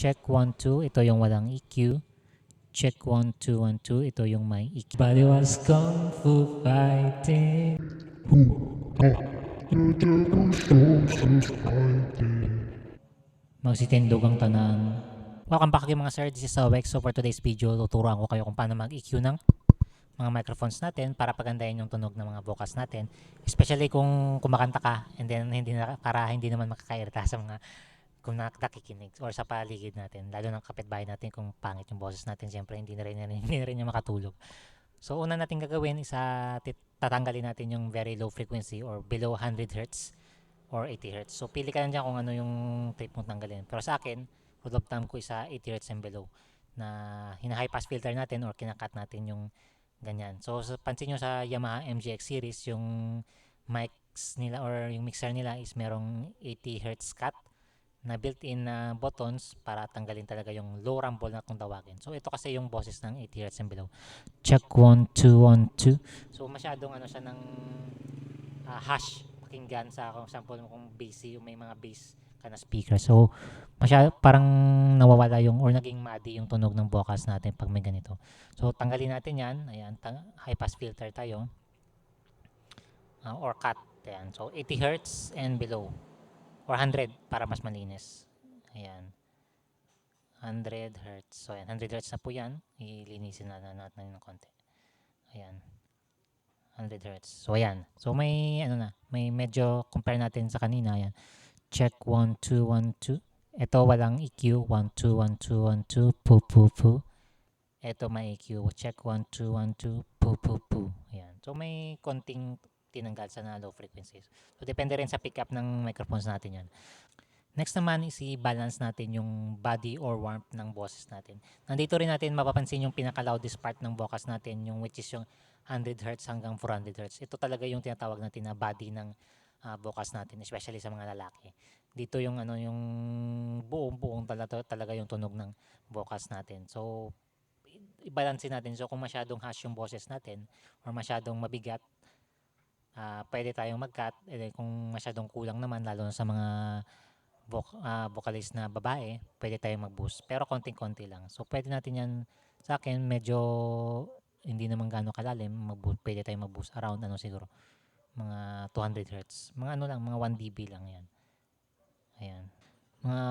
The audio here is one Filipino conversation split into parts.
Check 1, 2. Ito yung walang EQ. Check 1, 2, 1, 2. Ito yung may EQ. Body was kung fu fighting. Magsitindog ang tanan. Welcome back mga sir. This is Wex. So for today's video, tuturuan ko kayo kung paano mag-EQ ng mga microphones natin para pagandahin yung tunog ng mga vocals natin. Especially kung kumakanta ka and then hindi na, para hindi naman makakairita sa mga kung nak- nakikinig or sa paligid natin. Lalo ng kapitbahay natin kung pangit yung boses natin. Siyempre hindi na rin, hindi na rin niya makatulog. So una natin gagawin is ah, tatanggalin natin yung very low frequency or below 100 Hz or 80 Hz. So pili ka dyan kung ano yung trip mong tanggalin. Pero sa akin, rule of thumb ko is sa 80 Hz and below na hina-high pass filter natin or kinakat natin yung ganyan. So sa, pansin nyo sa Yamaha MGX series, yung mics nila or yung mixer nila is merong 80 Hz cut na built-in na buttons para tanggalin talaga yung low rumble na kung tawagin. So ito kasi yung boses ng 80 Hz and below. Check 1, 2, 1, 2. So masyadong ano siya ng ah, hash pakinggan sa kung example kung bass yung may mga bass ka na speaker. So masyado parang nawawala yung or naging muddy yung tunog ng vocals natin pag may ganito. So tanggalin natin 'yan. Ayan, high pass filter tayo. Ah, or cut. Ayan. So 80 Hz and below. Or 100 para mas malinis. Ayan. 100 Hz. So ayan, 100 Hz na po 'yan. Ilinisin na na natin ng konti. Ayan. 100 Hz. So ayan. So may ano na, may medyo compare natin sa kanina. Ayan. Check 1 2 1 2. Ito walang EQ 1 2 1 2 1 2 pu pu pu. Ito may EQ check 1 2 1 2 pu pu pu. Ayan. So may konting tinanggal sa low frequencies. So depende rin sa pickup ng microphones natin 'yan. Next naman is i-balance natin yung body or warmth ng boses natin. Nandito rin natin mapapansin yung pinaka-loudest part ng vocals natin, yung which is yung 100 Hz hanggang 400 Hz. Ito talaga yung tinatawag natin na body ng ah, vocals natin, especially sa mga lalaki. Dito yung ano yung buong-buong talaga, talaga yung tunog ng vocals natin. So i-balance natin. So kung masyadong harsh yung boses natin or masyadong mabigat, ah pwede tayong mag-cut. Eh, kung masyadong kulang naman, lalo na sa mga voc- ah, vocalist na babae, pwede tayong mag-boost. Pero konting-konti lang. So pwede natin yan, sa akin, medyo hindi naman gaano kalalim, mag pwede tayong mag-boost around ano siguro, mga 200 Hz. Mga ano lang, mga 1 dB lang yan. Ayan. Mga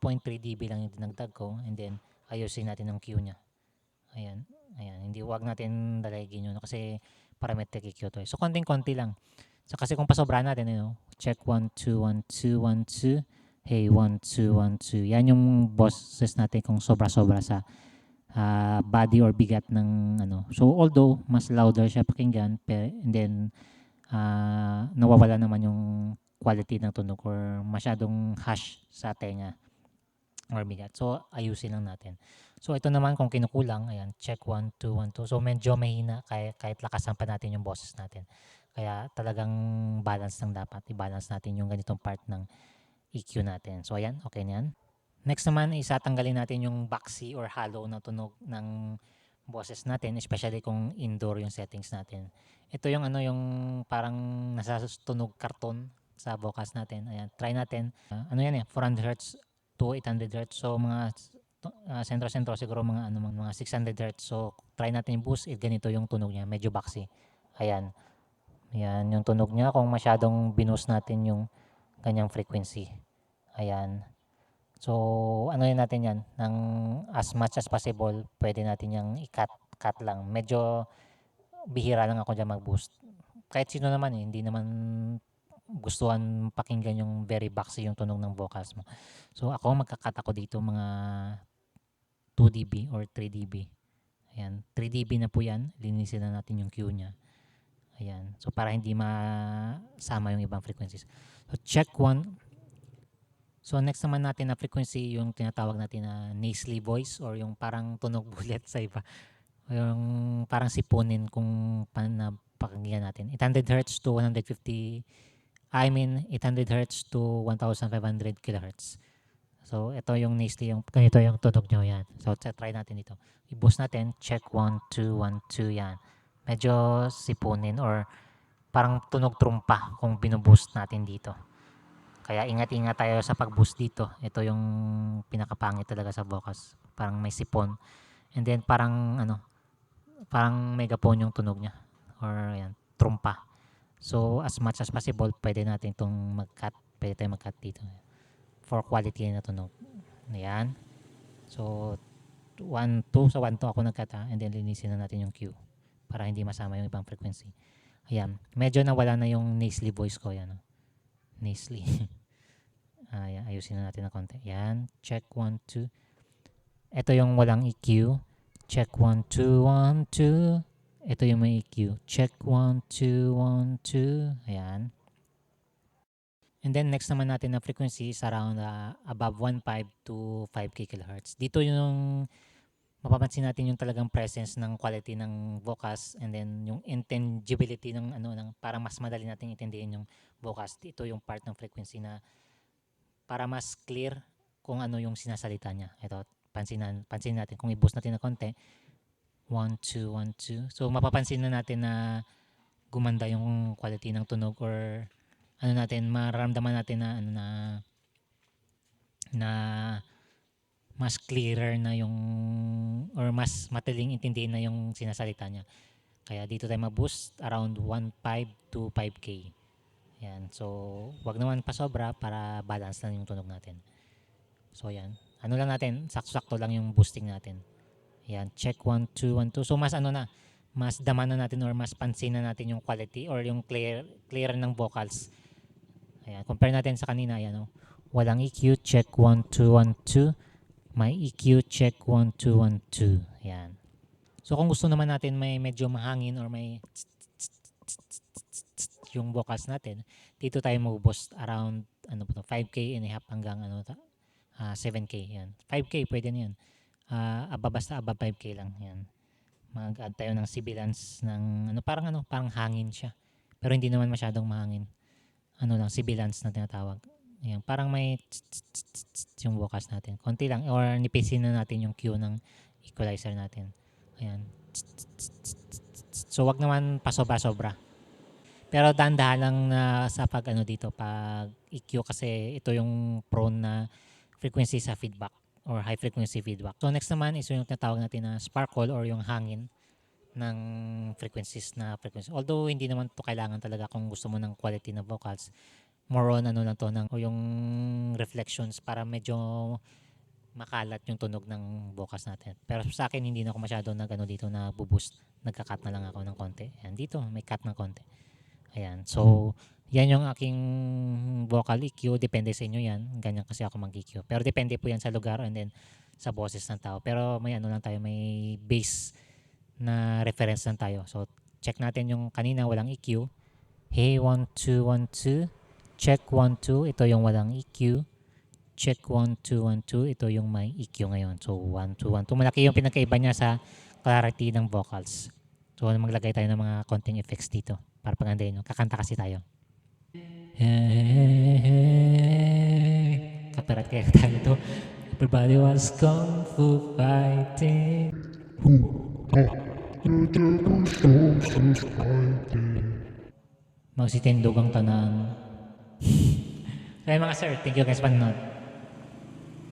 1.3 dB lang yung dinagdag ko and then ayusin natin ang Q niya. Ayan. Ayan. Hindi wag natin dalagin yun kasi parametric EQ to. So konting-konti lang. So kasi kung pasobra natin, you know, check 1, 2, 1, 2, 1, 2. Hey, 1, 2, 1, 2. Yan yung bosses natin kung sobra-sobra sa ah, body or bigat ng ano. So although mas louder siya pakinggan, pe, and then ah, nawawala naman yung quality ng tunog or masyadong harsh sa tenga or bigat. So ayusin lang natin. So ito naman kung kinukulang, ayan, check 1, 2, 1, 2. So medyo mahina kahit, kahit lakasan pa natin yung boses natin. Kaya talagang balance lang dapat. I-balance natin yung ganitong part ng EQ natin. So ayan, okay na yan. Next naman is tatanggalin natin yung boxy or hollow na tunog ng boses natin, especially kung indoor yung settings natin. Ito yung ano yung parang nasa tunog karton sa vocals natin. Ayan, try natin. Ah, ano yan eh, 400 Hz to 800 Hz. So mga uh, sentro-sentro siguro mga ano mga 600 Hz. So try natin yung boost, eh, ganito yung tunog niya, medyo boxy. Ayan. Ayan yung tunog niya kung masyadong binus natin yung kanyang frequency. Ayan. So, ano yun natin yan? Ng as much as possible, pwede natin yung i-cut cut lang. Medyo bihira lang ako dyan mag-boost. Kahit sino naman eh, hindi naman gustuhan pakinggan yung very boxy yung tunog ng vocals mo. So, ako magka-cut ako dito mga 2 dB or 3 dB. Ayan, 3 dB na po yan. Linisin na natin yung Q niya. Ayan. So, para hindi masama yung ibang frequencies. So, check one. So, next naman natin na frequency, yung tinatawag natin na nasally voice or yung parang tunog bullet sa iba. Yung parang sipunin kung paano na pakinggan natin. 800 Hz to 150, I mean 800 Hz to 1500 kHz. So, ito yung nasally, yung ganito yung tunog nyo yan. So, try natin dito. I-boost natin, check 1, 2, 1, 2, yan. Medyo sipunin or parang tunog trumpa kung binuboost natin dito. Kaya ingat-ingat tayo sa pag-boost dito. Ito yung pinakapangit talaga sa vocals. Parang may sipon. And then parang ano, parang megaphone yung tunog niya. Or yan, trumpa. So as much as possible, pwede natin itong mag-cut. Pwede tayo mag-cut dito. For quality na tunog. Ayan. So 1, 2, sa 1, 2 ako nag-cut ha. And then linisin na natin yung Q. Para hindi masama yung ibang frequency. Ayan. Medyo nawala na yung nasally voice ko. Yan. oh. Nasally. Ayan. Ayusin na natin ng konti. Yan. Check 1, 2. Ito yung walang EQ. Check 1, 2, 1, 2. Ito yung may EQ. Check 1, 2, 1, 2. Ayan. And then next naman natin na frequency is around uh, above 1.5 to 5 kHz. Dito yung mapapansin natin yung talagang presence ng quality ng vocals and then yung intelligibility ng ano ng para mas madali nating intindihin yung vocals. Ito yung part ng frequency na para mas clear kung ano yung sinasalita niya. Ito, pansinan, pansin natin. Kung i-boost natin na konti, 1, 2, 1, 2. So, mapapansin na natin na gumanda yung quality ng tunog or ano natin, mararamdaman natin na ano na na mas clearer na yung or mas madaling intindihin na yung sinasalita niya. Kaya dito tayo mag-boost around 1.5 to 5K. Yan. So, wag naman pa sobra para balance lang yung tunog natin. So, yan. Ano lang natin, sakto-sakto lang yung boosting natin. Yan. Check 1, 2, 1, 2. So, mas ano na, mas daman na natin or mas pansin na natin yung quality or yung clear, clear ng vocals. Ayan. Compare natin sa kanina. Ayan, oh. Walang EQ. Check 1, 2, 1, 2. May EQ. Check 1, 2, 1, 2. Ayan. So, kung gusto naman natin may medyo mahangin or may yung vocals natin, dito tayo mag-boost around ano po to, 5K and a half hanggang ano ah, 7K yan. 5K pwede na yan. Ah, aba basta above 5K lang yan. Mag-add tayo ng sibilance ng ano parang ano, parang hangin siya. Pero hindi naman masyadong mahangin. Ano lang sibilance na tinatawag. Ayan, parang may tsk, tsk yung vocals natin. Konti lang or nipisin na natin yung cue ng equalizer natin. Ayan. Tsk, tsk, tsk, tsk. So wag naman pasobra-sobra. Pero dahan-dahan lang na sa pag ano dito, pag EQ kasi ito yung prone na frequency sa feedback or high frequency feedback. So next naman is yung tinatawag natin na sparkle or yung hangin ng frequencies na frequency. Although hindi naman to kailangan talaga kung gusto mo ng quality na vocals. More on ano lang to ng yung reflections para medyo makalat yung tunog ng vocals natin. Pero sa akin hindi na ako masyado nag ano dito na boost. Nagka-cut na lang ako ng konti. Ayan, dito may cut ng konti. Ayan. So, yan yung aking vocal EQ. Depende sa inyo yan. Ganyan kasi ako mag-EQ. Pero depende po yan sa lugar and then sa boses ng tao. Pero may ano lang tayo, may base na reference lang tayo. So, check natin yung kanina walang EQ. Hey, 1, 2, 1, 2. Check 1, 2. Ito yung walang EQ. Check 1, 2, 1, 2. Ito yung may EQ ngayon. So, 1, 2, 1, 2. Malaki yung pinagkaiba niya sa clarity ng vocals. So, maglagay tayo ng mga konting effects dito para pagandahin nyo. Kakanta kasi tayo. Copyright kaya tayo to. Everybody was kung fu fighting. Magsitindog ang tanan. Kaya mga sir, thank you guys panonood.